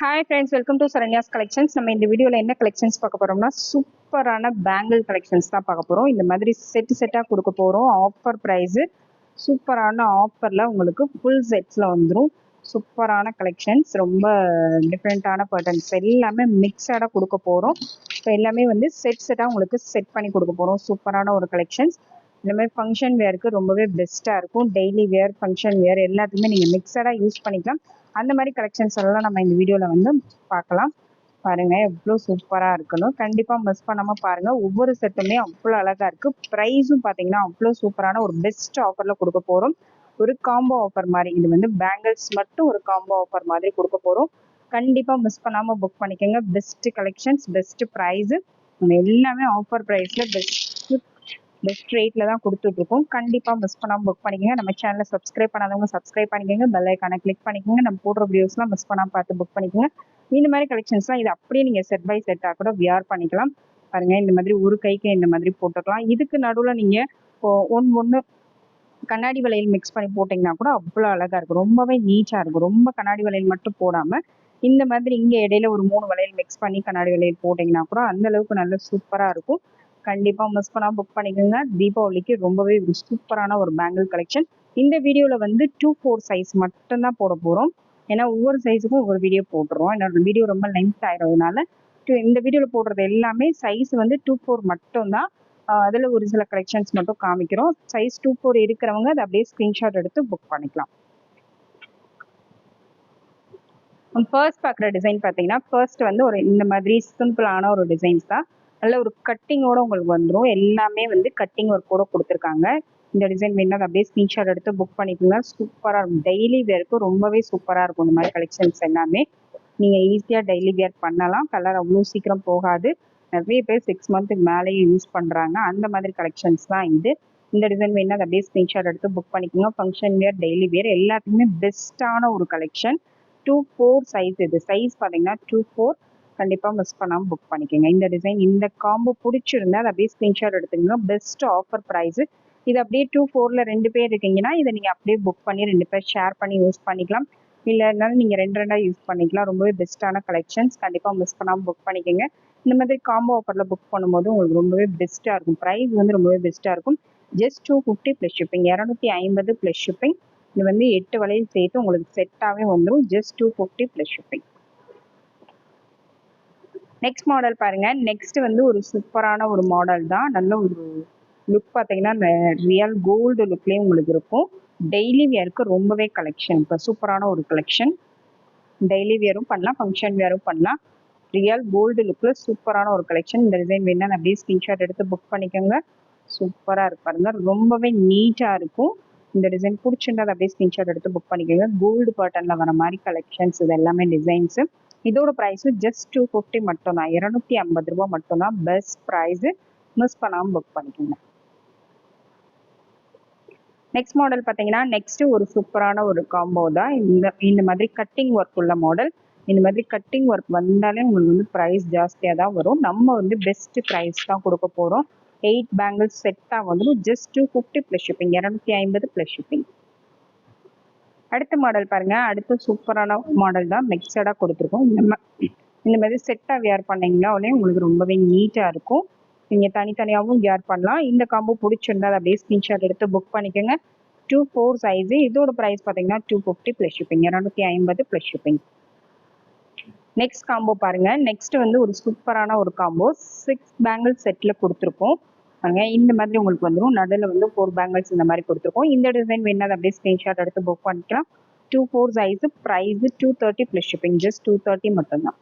Hi friends welcome to Saranya's collections நம்ம இந்த வீடியோவில் என்ன கலெக்ஷன்ஸ் பார்க்க போகிறோம்னா சூப்பரான பேங்கிள் கலெக்ஷன்ஸ் தான் பார்க்க போகிறோம் இந்த மாதிரி செட்டு செட்டாக கொடுக்க போகிறோம் ஆஃபர் ப்ரைஸு சூப்பரான ஆஃபரில் உங்களுக்கு ஃபுல் செட்ஸில் வந்துடும் சூப்பரான கலெக்ஷன்ஸ் ரொம்ப டிஃப்ரெண்ட்டான பேட்டர்ன்ஸ் எல்லாமே மிக்சடாக கொடுக்க போகிறோம் இப்போ எல்லாமே வந்து செட் செட்டாக உங்களுக்கு செட் பண்ணி கொடுக்க போகிறோம் சூப்பரான ஒரு கலெக்ஷன்ஸ் இந்த மாதிரி ஃபங்க்ஷன் வேருக்கு ரொம்பவே பெஸ்ட்டாக இருக்கும். டெய்லி வேர் ஃபங்க்ஷன் வேர் எல்லாத்துக்குமே நீங்கள் மிக்சடாக யூஸ் பண்ணிக்கலாம். அந்த மாதிரி கலெக்ஷன்ஸ் எல்லாம் நம்ம இந்த வீடியோவில் வந்து பார்க்கலாம். பாருங்க எவ்வளோ சூப்பராக இருக்கணும் கண்டிப்பாக மிஸ் பண்ணாமல் பாருங்க. ஒவ்வொரு செட்டுமே அவ்வளோ அழகாக இருக்கு. ப்ரைஸும் பார்த்தீங்கன்னா அவ்வளோ சூப்பரான ஒரு பெஸ்ட் ஆஃபரில் கொடுக்க போகிறோம் ஒரு காம்போ ஆஃபர் மாதிரி இது வந்து பேங்கிள்ஸ் மட்டும் ஒரு காம்போ ஆஃபர் மாதிரி கொடுக்க போகிறோம் கண்டிப்பாக மிஸ் பண்ணாமல் புக் பண்ணிக்கோங்க. பெஸ்ட் கலெக்ஷன்ஸ் பெஸ்ட் ப்ரைஸு எல்லாமே ஆஃபர் ப்ரைஸில் பெஸ்ட் பெஸ்ட் ரேட்ல தான் கொடுத்துட்டு இருக்கோம் கண்டிப்பா மிஸ் பண்ணாம புக் பண்ணிக்கோங்க. நம்ம சேனலை சப்ஸ்கிரைப் பண்ணாதவங்க சப்ஸ்கிரைப் பண்ணிக்கோங்க. பெல் ஐக்கானை கிளிக் பண்ணிக்கோங்க. நம்ம போடுற வீடியோஸ்லாம் மிஸ் பண்ணாம பார்த்து புக் பண்ணிக்கோங்க. இந்த மாதிரி கலெக்ஷன்ஸ்லாம் இது அப்படியே நீங்க செட் பை செட்டா கூட வியர் பண்ணிக்கலாம். பாருங்க இந்த மாதிரி ஒரு கைக்கு இந்த மாதிரி போட்டுக்கலாம். இதுக்கு நடுவில் நீங்க ஒன் ஒன்று கண்ணாடி வளையல் மிக்ஸ் பண்ணி போட்டிங்கன்னா கூட அவ்வளோ அழகாக இருக்கும். ரொம்பவே நீட்டாக இருக்கும். ரொம்ப கண்ணாடி வளையல் மட்டும் போடாமல் இந்த மாதிரி இங்கே இடையில ஒரு மூணு வளையல் மிக்ஸ் பண்ணி கண்ணாடி வளையல் போட்டிங்கன்னா கூட அந்த அளவுக்கு நல்ல சூப்பராக இருக்கும். கண்டிப்பா மிஸ் பண்ணாம புக் பண்ணிக்கோங்க. தீபாவளிக்கு ரொம்பவே ஒரு சூப்பரான ஒரு பேங்கிள் கலெக்ஷன் இந்த வீடியோல வந்து டூ ஃபோர் சைஸ் மட்டும்தான் போட போறோம். ஏன்னா ஒவ்வொரு சைஸுக்கும் ஒவ்வொரு வீடியோ போட்டுருவோம் என்னோட வீடியோ ரொம்ப லென்த் ஆயிடுறதுனால இந்த வீடியோல போடுறது எல்லாமே சைஸ் வந்து டூ ஃபோர் மட்டும்தான் அதில் அதுல ஒரு சில கலெக்ஷன்ஸ் மட்டும் காமிக்கிறோம். சைஸ் டூ ஃபோர் இருக்கிறவங்க அதை அப்படியே ஸ்கிரீன்ஷாட் எடுத்து புக் பண்ணிக்கலாம். ஃபர்ஸ்ட் பார்க்குற டிசைன் பார்த்தீங்கன்னா ஃபர்ஸ்ட் வந்து ஒரு இந்த மாதிரி சிம்பிளான ஒரு டிசைன்ஸ் தான். நல்ல ஒரு கட்டிங்கோட உங்களுக்கு வந்துடும் எல்லாமே வந்து கட்டிங் ஒர்க்கோட கொடுத்துருக்காங்க. இந்த டிசைன் வேணா அப்படியே ஸ்க்ரீன்ஷாட் எடுத்து புக் பண்ணிக்கோங்க. சூப்பராக இருக்கும். டெய்லி வேருக்கு ரொம்பவே சூப்பராக இருக்கும் இந்த மாதிரி கலெக்ஷன்ஸ் எல்லாமே. நீங்கள் ஈஸியாக டெய்லி வேர் பண்ணலாம். கலர் அவ்வளோ சீக்கிரம் போகாது. நிறைய பேர் சிக்ஸ் மந்த்துக்கு மேலேயே யூஸ் பண்ணுறாங்க அந்த மாதிரி கலெக்ஷன்ஸ் தான் இது. இந்த டிசைன் வேணா அதை அப்படியே ஸ்க்ரீன்ஷாட் எடுத்து புக் பண்ணிக்கோங்க. ஃபங்க்ஷன் வேர் டெய்லி வேர் எல்லாத்துக்குமே பெஸ்ட்டான ஒரு கலெக்ஷன் டூ ஃபோர் சைஸ் இது. சைஸ் பார்த்தீங்கன்னா டூ ஃபோர் கண்டிப்பாக மிஸ் பண்ணாமல் புக் பண்ணிக்கோங்க. இந்த டிசைன் இந்த காம்போ பிடிச்சிருந்தா அதை அப்படியே ஸ்க்ரீன்ஷாட் எடுத்துக்கோங்க. பெஸ்ட் ஆஃபர் ப்ரைஸு இது அப்படியே டூ ஃபோரில் ரெண்டு பேர் இருக்கீங்கன்னா இதை நீங்கள் அப்படியே புக் பண்ணி ரெண்டு பேர் ஷேர் பண்ணி யூஸ் பண்ணிக்கலாம். இல்லைனாலும் நீங்கள் ரெண்டு ரெண்டாக யூஸ் பண்ணிக்கலாம். ரொம்பவே பெஸ்ட்டான கலெக்ஷன்ஸ் கண்டிப்பாக மிஸ் பண்ணாமல் புக் பண்ணிக்கோங்க. இந்த மாதிரி காம்போ ஆஃபரில் புக் பண்ணும்போது உங்களுக்கு ரொம்பவே பெஸ்ட்டாக இருக்கும். ப்ரைஸ் வந்து ரொம்பவே பெஸ்ட்டாக இருக்கும். Just two fifty plus shipping இரநூத்தி ஐம்பது ப்ளஸ் ஷிப்பிங் இது வந்து எட்டு வளையல் சேர்த்து உங்களுக்கு செட்டாகவே வந்துடும் just two fifty plus shipping next model பாருங்க. நெக்ஸ்ட் வந்து ஒரு சூப்பரான ஒரு மாடல் தான். நல்ல ஒரு லுக் பார்த்தீங்கன்னா ரியல் கோல்டு லுக்லேயே உங்களுக்கு இருக்கும். டெய்லி வியருக்கு ரொம்பவே கலெக்ஷன் இப்போ சூப்பரான ஒரு கலெக்ஷன் டெய்லி வியரும் பண்ணலாம் ஃபங்க்ஷன் வியரும் பண்ணலாம். ரியல் கோல்டு லுக்கில் சூப்பரான ஒரு கலெக்ஷன் இந்த டிசைன் வேணால் அப்படியே ஸ்க்ரீன்ஷாட் எடுத்து புக் பண்ணிக்கோங்க. சூப்பராக இருக்கு பாருங்க. ரொம்பவே நீட்டாக இருக்கும். இந்த டிசைன் பிடிச்சிருந்தா அப்படியே ஸ்க்ரீன்ஷாட் எடுத்து புக் பண்ணிக்கோங்க. கோல்டு பட்டனில் வர மாதிரி கலெக்ஷன்ஸ் இது எல்லாமே டிசைன்ஸு இதோட ப்ரைஸும் ஜஸ்ட் டூ ஃபிஃப்டி மட்டும்தான். இரநூத்தி ஐம்பது ரூபா மட்டும்தான். பெஸ்ட் ப்ரைஸு மிஸ் பண்ணாமல் புக் பண்ணிக்கோங்க. நெக்ஸ்ட் மாடல் பார்த்தீங்கன்னா நெக்ஸ்ட் ஒரு சூப்பரான ஒரு காம்போ தான். இந்த இந்த மாதிரி கட்டிங் ஒர்க் உள்ள மாடல் இந்த மாதிரி கட்டிங் ஒர்க் வந்தாலே உங்களுக்கு வந்து ப்ரைஸ் ஜாஸ்தியாக தான் வரும். நம்ம வந்து பெஸ்ட் ப்ரைஸ் தான் கொடுக்க போகிறோம் எயிட் பேங்கிள்ஸ் செட்டாக வந்துடும் just two fifty plus shipping இரநூத்தி ஐம்பது ப்ளஸ் ஷிப்பிங் அடுத்த மாடல் பாருங்க. அடுத்த சூப்பரான மாடல் தான் மிக்சடாக கொடுத்துருக்கோம். இந்த மா இந்த மாதிரி செட்டாக வியர் பண்ணீங்கன்னா உடனே உங்களுக்கு ரொம்பவே நீட்டாக இருக்கும். நீங்கள் தனித்தனியாகவும் வியர் பண்ணலாம். இந்த காம்போ பிடிச்சிருந்தா அதை அப்படியே ஸ்க்ரீன்ஷாட் எடுத்து புக் பண்ணிக்கோங்க. டூ ஃபோர் சைஸு இதோட ப்ரைஸ் பார்த்தீங்கன்னா டூ ஃபிஃப்டி ப்ளஸ் ஷிப்பிங் இரநூத்தி ஐம்பது ப்ளஸ் ஷிப்பிங் நெக்ஸ்ட் காம்போ பாருங்க. நெக்ஸ்ட் வந்து ஒரு சூப்பரான ஒரு காம்போ சிக்ஸ் பேங்கிள் செட்டில் கொடுத்துருக்கோம். பாருங்க இந்த மாதிரி உங்களுக்கு வந்துடும் நடுவில் வந்து ஃபோர் பேங்கிள்ஸ் இந்த மாதிரி கொடுத்துருக்கோம். இந்த டிசைன் வேணா அதை அப்படியே ஸ்க்ரீன்ஷாட் எடுத்து புக் பண்ணிக்கலாம். Two four size price two thirty plus shipping just two thirty மட்டும்தான்.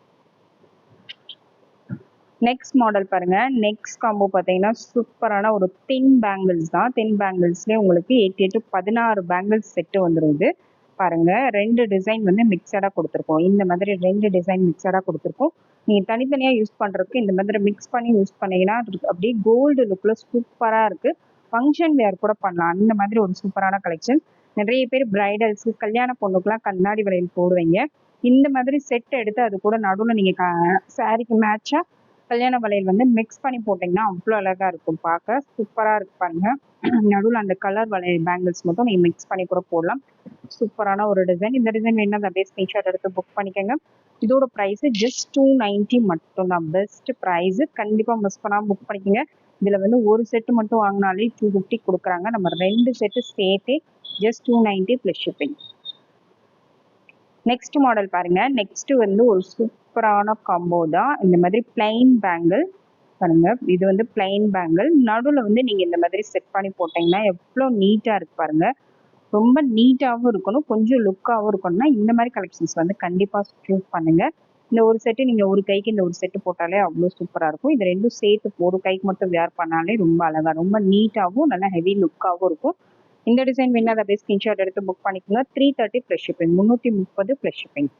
நெக்ஸ்ட் மாடல் பாருங்க. நெக்ஸ்ட் காம்போ பார்த்தீங்கன்னா சூப்பரான ஒரு தின் பேங்கிள்ஸ் தான். தின் பேங்கிள்ஸ்லேயே உங்களுக்கு எயிட்டி எட்டு பதினாறு பேங்கிள்ஸ் செட்டு வந்துடும் பாருங்க. ரெண்டு டிசைன் வந்து மிக்சடாக கொடுத்துருக்கோம். இந்த மாதிரி ரெண்டு டிசைன் மிக்சடாக கொடுத்துருக்கோம். நீங்கள் தனித்தனியாக யூஸ் பண்ணுறதுக்கு இந்த மாதிரி மிக்ஸ் பண்ணி யூஸ் பண்ணீங்கன்னா அப்படியே கோல்டு லுக்கில் சூப்பராக இருக்குது ஃபங்க்ஷன் வேர் கூட பண்ணலாம். அந்த மாதிரி ஒரு சூப்பரான கலெக்ஷன் நிறைய பேர் பிரைடல்ஸு கல்யாண பொண்ணுக்கெலாம் கண்ணாடி வளையல் போடுவீங்க. இந்த மாதிரி செட் எடுத்து அது கூட நடுவில் நீங்கள் சாரிக்கு மேட்சாக கல்யாண வளையல் வந்து மிக்ஸ் பண்ணி போட்டிங்கன்னா அவ்வளோ அழகாக இருக்கும். பார்க்க சூப்பராக இருக்கு பாருங்க. நடுவில் அந்த கலர் வளையல் பேங்கிள்ஸ் மட்டும் நீங்கள் மிக்ஸ் பண்ணி கூட போடலாம். சூப்பரான ஒரு டிசைன் இந்த டிசைன் வேணும் அப்படியே ஸ்க்ரீன்ஷாட் எடுத்து புக் பண்ணிக்கோங்க. இதோட ப்ரைஸ் ஜஸ்ட் டூ நைன்ட்டி மட்டும்தான். பெஸ்ட் ப்ரைஸு கண்டிப்பாக மிஸ் பண்ணாமல் புக் பண்ணிக்கோங்க. இதில் வந்து ஒரு செட்டு மட்டும் வாங்கினாலே டூ ஃபிஃப்டி கொடுக்குறாங்க. நம்ம ரெண்டு செட்டு சேர்த்தே just two ninety plus shipping next model பாருங்க. நெக்ஸ்ட் வந்து ஒரு சூப்பரான காம்போ தான். இந்த மாதிரி பிளைன் பேங்கிள் பாருங்க. இது வந்து பிளைன் பேங்கிள் நடுவில் வந்து நீங்கள் இந்த மாதிரி செட் பண்ணி போட்டிங்கன்னா எவ்வளோ நீட்டாக இருக்கு பாருங்க. ரொம்ப நீட்டாகவும் இருக்கணும். கொஞ்சம் லுக்காகவும் இருக்கணும்னா இந்த மாதிரி கலெக்ஷன்ஸ் வந்து கண்டிப்பாக சூஸ் பண்ணுங்க. இந்த ஒரு செட்டு நீங்கள் ஒரு கைக்கு இந்த ஒரு செட்டு போட்டாலே அவ்வளோ சூப்பராக இருக்கும். இது ரெண்டும் சேர்த்து ஒரு கைக்கு மட்டும் வேர் பண்ணாலே ரொம்ப அழகாக ரொம்ப நீட்டாகவும் நல்லா ஹெவி லுக்காகவும் இருக்கும். இந்த டிசைன் வேணா அதை அப்படியே ஸ்கிரீன்ஷாட் எடுத்து புக் பண்ணிக்கோங்க. த்ரீ தேர்ட்டி ப்ளஸ் ஷிப்பிங் முந்நூற்றி முப்பது ப்ளஸ் ஷிப்பிங்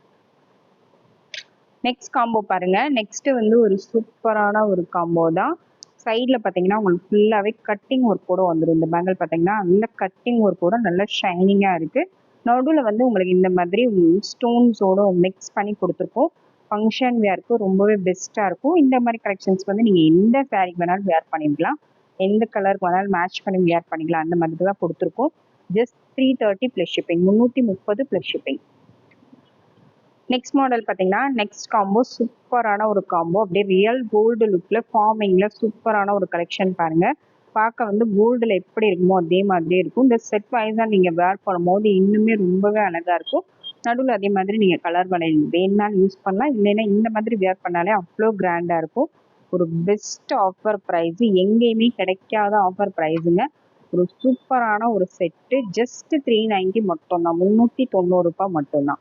நெக்ஸ்ட் காம்போ பாருங்க. நெக்ஸ்ட் வந்து ஒரு சூப்பரான ஒரு காம்போ தான். சைடில் பார்த்தீங்கன்னா உங்களுக்கு ஃபுல்லாகவே கட்டிங் ஒர்க்கோட வந்துடும் இந்த பேங்கிள் பார்த்தீங்கன்னா நல்ல கட்டிங் ஒர்க் கூட நல்ல ஷைனிங்காக இருக்குது நடுவில் வந்து உங்களுக்கு இந்த மாதிரி ஸ்டோன்ஸோட மிக்ஸ் பண்ணி கொடுத்துருக்கோம். ஃபங்க்ஷன் வேர்க்கு ரொம்பவே பெஸ்ட்டாக இருக்கும். இந்த மாதிரி கலெக்ஷன்ஸ் வந்து நீங்கள் எந்த சாரீக்கு வேணாலும் வேர் பண்ணிக்கலாம் எந்த கலருக்கு வேணாலும் மேட்ச் பண்ணி வியர் பண்ணிக்கலாம். அந்த மாதிரி தான் கொடுத்துருக்கோம். Just three thirty plus shipping முந்நூற்றி முப்பது ப்ளஸ் ஷிப்பிங் நெக்ஸ்ட் மாடல் பார்த்தீங்கன்னா நெக்ஸ்ட் காம்போ சூப்பரான ஒரு காம்போ அப்படியே ரியல் கோல்டு லுக்கில் ஃபார்மிங்கில் சூப்பரான ஒரு கலெக்ஷன் பாருங்கள் பார்க்க வந்து கோல்டில் எப்படி இருக்குமோ அதே மாதிரியே இருக்கும். இந்த செட் வைஸாக நீங்கள் வேர் பண்ணும்போது இன்னுமே ரொம்பவே அழகாக இருக்கும். நடுவில் அதே மாதிரி நீங்கள் கலர் வளையல் வேணுனாலும் யூஸ் பண்ணலாம். இல்லைன்னா இந்த மாதிரி வேர் பண்ணாலே அவ்வளோ கிராண்டாக இருக்கும். ஒரு பெஸ்ட் ஆஃபர் ப்ரைஸு எங்கேயுமே கிடைக்காத ஆஃபர் ப்ரைஸுங்க ஒரு சூப்பரான ஒரு செட்டு ஜஸ்ட் த்ரீ நைன்டி மட்டும்தான். முந்நூற்றி தொண்ணூறு ரூபாய் மட்டும்தான்.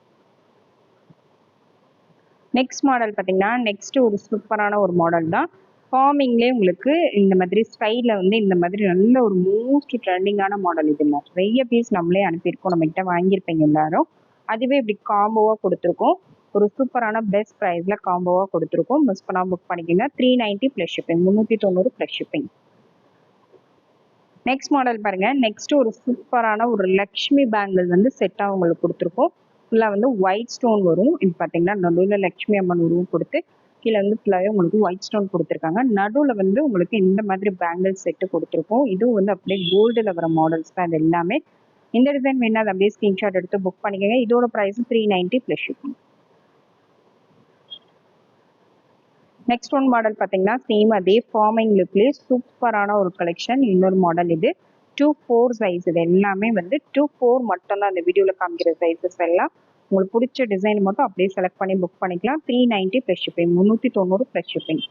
நெக்ஸ்ட் மாடல் பார்த்தீங்கன்னா நெக்ஸ்ட் ஒரு சூப்பரான ஒரு மாடல் தான். ஃபார்மிங்லேயே உங்களுக்கு இந்த மாதிரி ஸ்டைலில் வந்து இந்த மாதிரி நல்ல ஒரு மோஸ்ட் ட்ரெண்டிங்கான மாடல் இது. நிறைய பீஸ் நம்மளே அனுப்பியிருக்கோம். நம்மகிட்ட வாங்கியிருப்பீங்க எல்லாரும். அதுவே இப்படி காம்போவாக கொடுத்துருக்கோம். ஒரு சூப்பரான பெஸ்ட் ப்ரைஸில் காம்போவாக கொடுத்துருக்கோம். மிஸ் பண்ணாமல் புக் பண்ணிக்கோங்க. த்ரீ நைன்ட்டி ப்ளஸ் ஷிப்பிங் முந்நூற்றி தொண்ணூறு ப்ளஸ் ஷிப்பிங் நெக்ஸ்ட் மாடல் பாருங்க. நெக்ஸ்ட் ஒரு சூப்பரான ஒரு லக்ஷ்மி பேங்கிள் வந்து செட்டாக உங்களுக்கு கொடுத்துருக்கோம். ஃபுல்லாக வந்து ஒயிட் ஸ்டோன் வரும். இது பார்த்தீங்கன்னா நடுவில் லக்ஷ்மி அம்மன் உருவம் கொடுத்து கீழே வந்து ஃபுல்லாகவே உங்களுக்கு ஒயிட் ஸ்டோன் கொடுத்துருக்காங்க. நடுவில் வந்து உங்களுக்கு இந்த மாதிரி பேங்கிள் செட்டு கொடுத்துருக்கோம். இதுவும் வந்து அப்படியே கோல்டில் வர மாடல்ஸ் தான் இது எல்லாமே. இந்த டிசைன் வேணா அது அப்படியே ஸ்க்ரீன்ஷாட் எடுத்து புக் பண்ணிக்கோங்க. இதோட price three ninety plus shipping next one model பார்த்தீங்கன்னா சேம் அதே ஃபார்மிங் லுக்லேயே சூப்பரான ஒரு கலெக்ஷன் இன்னொரு மாடல் இது. டூ ஃபோர் சைஸ் இது எல்லாமே வந்து டூ ஃபோர் மட்டும்தான் அந்த வீடியோவில் காமிக்கிற சைஸஸ் எல்லாம். உங்களுக்கு பிடிச்ச டிசைன் மட்டும் அப்படியே செலக்ட் பண்ணி புக் பண்ணிக்கலாம். த்ரீ நைன்ட்டி ப்ளஸ் ஷிப்பிங் முந்நூற்றி தொண்ணூறு ப்ளஸ் ஷிப்பிங்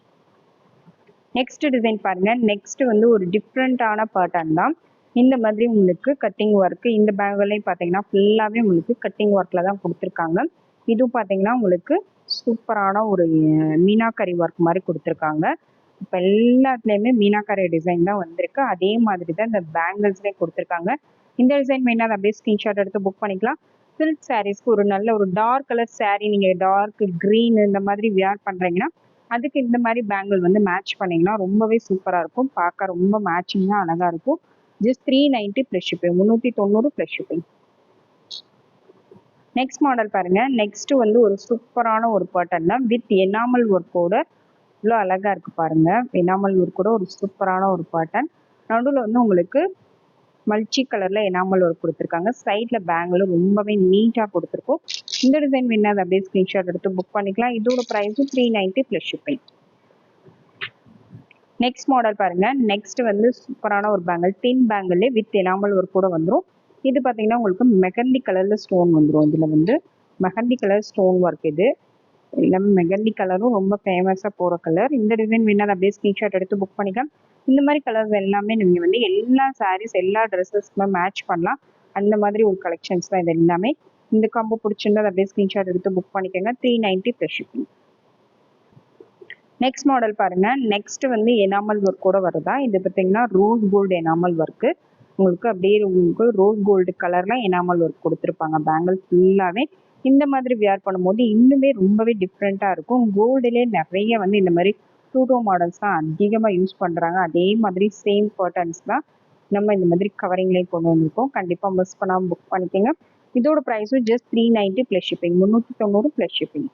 நெக்ஸ்ட் டிசைன் பாருங்க. நெக்ஸ்ட் வந்து ஒரு டிஃப்ரெண்ட்டான பேட்டர்ன் தான். இந்த மாதிரி உங்களுக்கு கட்டிங் ஒர்க்கு இந்த பேக்லையும் பார்த்தீங்கன்னா ஃபுல்லாகவே உங்களுக்கு கட்டிங் ஒர்க்கில் தான் கொடுத்துருக்காங்க. இதுவும் பார்த்தீங்கன்னா உங்களுக்கு சூப்பரான ஒரு மீனாக்கரி ஒர்க் மாதிரி கொடுத்துருக்காங்க. இப்போ எல்லாத்துலேயுமே மீனாக்கரி டிசைன் தான் வந்திருக்கு. அதே மாதிரி தான் இந்த பேங்கிள்ஸ்லேயே கொடுத்துருக்காங்க. இந்த டிசைன் வேணால் அப்படியே ஸ்க்ரீன்ஷாட் எடுத்து புக் பண்ணிக்கலாம். சில்க் சாரீஸ்க்கு ஒரு நல்ல ஒரு டார்க் கலர் சாரீ நீங்கள் டார்க் க்ரீன் இந்த மாதிரி வியர் பண்ணுறீங்கன்னா அதுக்கு இந்த மாதிரி பேங்கிள் வந்து மேட்ச் பண்ணிங்கன்னா ரொம்பவே சூப்பராக இருக்கும். பார்க்க ரொம்ப மேட்சிங்காக அழகாக இருக்கும். Just three ninety plus shipping முந்நூற்றி தொண்ணூறு ப்ளஸ் ஷிப்பிங் நெக்ஸ்ட் மாடல் பாருங்க. நெக்ஸ்ட் வந்து ஒரு சூப்பரான ஒரு பேட்டர்ன் தான். வித் எனாமல் ஒர்க்கோட இவ்வளோ அழகா இருக்கு பாருங்க. எனாமல் ஒர்க்கோட ஒரு சூப்பரான ஒரு பேட்டர்ன் நடுவில் வந்து உங்களுக்கு மல்ச்சி கலர்ல எனாமல் ஒர்க் கொடுத்துருக்காங்க. சைட்ல பேங்கிலும் ரொம்பவே நீட்டாக கொடுத்துருக்கோம். இந்த டிசைன் வேணா அதை அப்படியே ஸ்க்ரீன்ஷாட் எடுத்து புக் பண்ணிக்கலாம். இதோட ப்ரைஸும் three ninety plus shipping next model பாருங்க. நெக்ஸ்ட் வந்து சூப்பரான ஒரு bangle thin bangle with enamel work கூட வந்துடும் இது பார்த்தீங்கன்னா உங்களுக்கு மெகந்தி கலரில் ஸ்டோன் வந்துடும் இதில் வந்து மெஹந்தி கலர் ஸ்டோன் ஒர்க் இது. எல்லாமே மெகந்தி கலரும் ரொம்ப ஃபேமஸாக போகிற கலர் இந்த டிசைன் வேணாலும் அப்படியே ஸ்க்ரீன்ஷாட் எடுத்து புக் பண்ணிக்கலாம். இந்த மாதிரி கலர்ஸ் எல்லாமே நீங்கள் வந்து எல்லா சாரீஸ் எல்லா ட்ரெஸ்ஸஸ்க்குமே மேட்ச் பண்ணலாம். அந்த மாதிரி ஒரு கலெக்ஷன்ஸ் தான் இது எல்லாமே. இந்த காம்போ பிடிச்சிருந்தா அதை அப்படியே ஸ்க்ரீன்ஷாட் எடுத்து புக் பண்ணிக்கோங்க. Three ninety plus shipping next model பாருங்க. நெக்ஸ்ட் வந்து எனாமல் ஒர்க்கோட வருதா? இது பார்த்தீங்கன்னா ரோஸ் கோல்டு எனாமல் ஒர்க்கு உங்களுக்கு அப்படியே உங்களுக்கு ரோஸ் கோல்டு கலர்ல எனாமல் ஒர்க் கொடுத்துருப்பாங்க. பேங்கிள் ஃபுல்லாகவே இந்த மாதிரி வியர் பண்ணும்போது இன்னுமே ரொம்பவே டிஃப்ரெண்ட்டாக இருக்கும். கோல்டுலேயே நிறைய வந்து இந்த மாதிரி டூடோ மாடல்ஸ் தான் அதிகமாக யூஸ் பண்ணுறாங்க அதே மாதிரி சேம் பேட்டர்ன்ஸ் தான் நம்ம இந்த மாதிரி கவரிங்லேயும் கொண்டு வந்திருக்கோம். கண்டிப்பாக மிஸ் பண்ணாமல் புக் பண்ணிக்கோங்க. இதோட ப்ரைஸும் just three ninety plus shipping முந்நூற்றி தொண்ணூறு ப்ளஸ் ஷிப்பிங்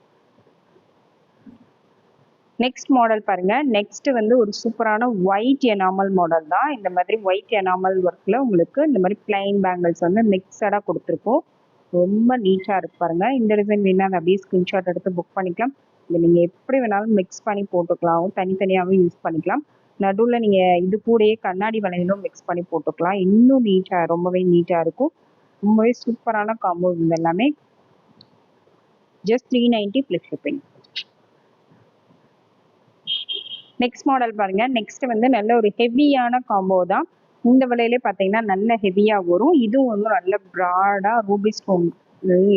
நெக்ஸ்ட் மாடல் பாருங்க. நெக்ஸ்ட் வந்து ஒரு சூப்பரான ஒயிட் எனாமல் மாடல் தான். இந்த மாதிரி ஒயிட் எனாமல் ஒர்க்ல உங்களுக்கு இந்த மாதிரி பிளைன் பேங்கிள்ஸ் வந்து மிக்சடா கொடுத்துருக்கோம். ரொம்ப நீட்டா இருக்கு பாருங்க. இந்த டிசைன் வேணா அதை அப்படியே ஸ்கிரீன்ஷாட் எடுத்து புக் பண்ணிக்கலாம். இதை நீங்க எப்படி வேணாலும் மிக்ஸ் பண்ணி போட்டுக்கலாம். தனித்தனியாகவும் யூஸ் பண்ணிக்கலாம். நடுவில் நீங்க இது கூடயே கண்ணாடி வளையலும் மிக்ஸ் பண்ணி போட்டுக்கலாம். இன்னும் நீட்டா ரொம்பவே நீட்டா இருக்கும். ரொம்பவே சூப்பரான காம்போ இது எல்லாமே. Just three ninety plus shipping next model பாருங்க. நெக்ஸ்ட் வந்து நல்ல ஒரு ஹெவியான காம்போ தான். இந்த விலையிலே பார்த்தீங்கன்னா நல்ல ஹெவியாக வரும். இதுவும் வந்து நல்ல ப்ராடாக ruby stone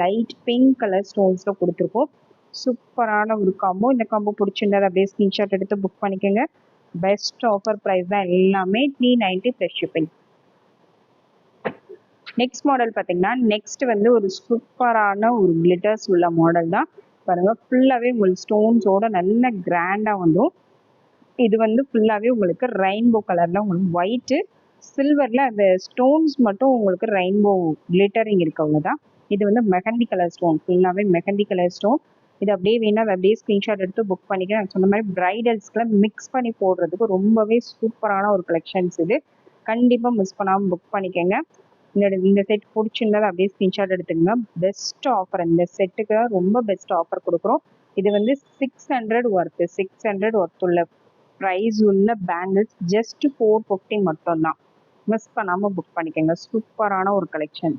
light pink colour ஸ்டோன்ஸில் கொடுத்துருக்கோம். சூப்பரான ஒரு காம்போ இந்த காம்போ பிடிச்சிருந்தது அப்படியே ஸ்க்ரீன்ஷாட் எடுத்து புக் பண்ணிக்கோங்க. பெஸ்ட் ஆஃபர் ப்ரைஸ் தான் எல்லாமே three ninety plus shipping next model பார்த்தீங்கன்னா நெக்ஸ்ட் வந்து ஒரு சூப்பரான ஒரு கிளிட்டர்ஸ் உள்ள மாடல் தான். பாருங்க ஃபுல்லாகவே உங்களுக்கு ஸ்டோன்ஸோட நல்ல கிராண்டாக வந்துடும் இது வந்து ஃபுல்லாகவே உங்களுக்கு ரெயின்போ கலரில் உங்களுக்கு ஒயிட்டு சில்வரில் அந்த ஸ்டோன்ஸ் மட்டும் உங்களுக்கு ரெயின்போ கிளிட்டரிங் இருக்கவங்க தான் இது வந்து மெஹந்தி கலர் ஸ்டோன் ஃபுல்லாகவே மெஹந்தி கலர் ஸ்டோன் இது அப்படியே வேணா அப்படியே ஸ்க்ரீன்ஷாட் எடுத்து புக் பண்ணிக்கலாம் நான் சொன்ன மாதிரி பிரைடல்ஸ்க்குலாம் மிக்ஸ் பண்ணி போடுறதுக்கு ரொம்பவே சூப்பரான ஒரு கலெக்ஷன்ஸ் இது. கண்டிப்பாக மிஸ் பண்ணாமல் புக் பண்ணிக்கோங்க. இந்த இந்த செட் பிடிச்சிருந்தாலும் அப்படியே ஸ்க்ரீன்ஷாட் எடுத்துக்கோங்க. பெஸ்ட் ஆஃபர் இந்த செட்டுக்கு ரொம்ப பெஸ்ட் ஆஃபர் கொடுக்குறோம். இது வந்து six hundred worth six hundred ஒர்த்துள்ள price உள்ள பேங்கிள்ஸ் ஜஸ்ட் ஃபோர் ஃபிஃப்டி மட்டும்தான். மிஸ் பண்ணாமல் புக் பண்ணிக்கோங்க. சூப்பரான ஒரு கலெக்ஷன்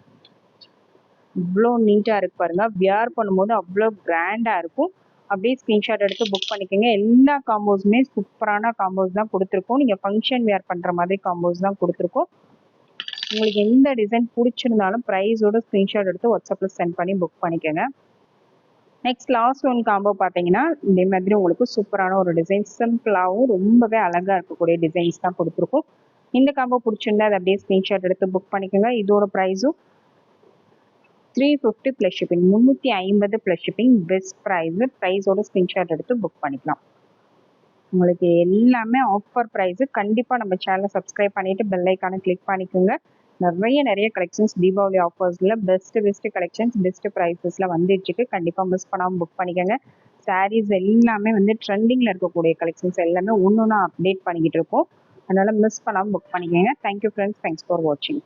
இவ்வளோ நீட்டாக இருக்கு பாருங்க. வியர் பண்ணும்போது அவ்வளோ கிராண்டாக இருக்கும். அப்படியே ஸ்க்ரீன்ஷாட் எடுத்து புக் பண்ணிக்கோங்க. எல்லா காம்போஸுமே சூப்பரான காம்போஸ் தான் கொடுத்துருக்கோம். நீங்கள் ஃபங்க்ஷன் வியர் பண்ணுற மாதிரி காம்போஸ் தான் கொடுத்துருக்கோம். உங்களுக்கு எந்த டிசைன் பிடிச்சிருந்தாலும் ப்ரைஸோட ஸ்க்ரீன்ஷாட் எடுத்து வாட்ஸ்அப்பில் சென்ட் பண்ணி புக் பண்ணிக்கோங்க. நெக்ஸ்ட் லாஸ்ட் ஒன் காம்போ பார்த்தீங்கன்னா இதே மாதிரி உங்களுக்கு சூப்பரான ஒரு டிசைன் சிம்பிளாகவும் ரொம்பவே அழகாக இருக்கக்கூடிய டிசைன்ஸ் தான் கொடுத்துருக்கோம். இந்த காம்போ பிடிச்சிருந்தா அதை அப்படியே ஸ்க்ரீன்ஷாட் எடுத்து புக் பண்ணிக்கோங்க. இதோட ப்ரைஸும் த்ரீ ஃபிஃப்டி ப்ளஸ் ஷிப்பிங் முந்நூற்றி ஐம்பது ப்ளஸ் ஷிப்பிங் பெஸ்ட் ப்ரைஸு ப்ரைஸோட ஸ்க்ரீன்ஷாட் எடுத்து புக் பண்ணிக்கலாம். உங்களுக்கு எல்லாமே ஆஃபர் ப்ரைஸு கண்டிப்பாக நம்ம சேனலை சப்ஸ்கிரைப் பண்ணிவிட்டு பெல் ஐக்கானை கிளிக் பண்ணிக்கோங்க. நிறைய நிறைய கலெக்ஷன்ஸ் தீபாவளி ஆஃபர்ஸில் பெஸ்ட்டு பெஸ்ட்டு கலெக்ஷன்ஸ் பெஸ்ட்டு ப்ரைஸஸில் வந்துட்டுருக்கு கண்டிப்பாக மிஸ் பண்ணாமல் புக் பண்ணிக்கோங்க. சாரீஸ் எல்லாமே வந்து ட்ரெண்டிங்கில் இருக்கக்கூடிய கலெக்ஷன்ஸ் எல்லாமே ஒன்று ஒன்றா அப்டேட் பண்ணிக்கிட்டு இருக்கோம். அதனால் மிஸ் பண்ணாமல் புக் பண்ணிக்கோங்க. தேங்க்யூ ஃப்ரெண்ட்ஸ் தேங்க்ஸ் ஃபார் வாட்சிங்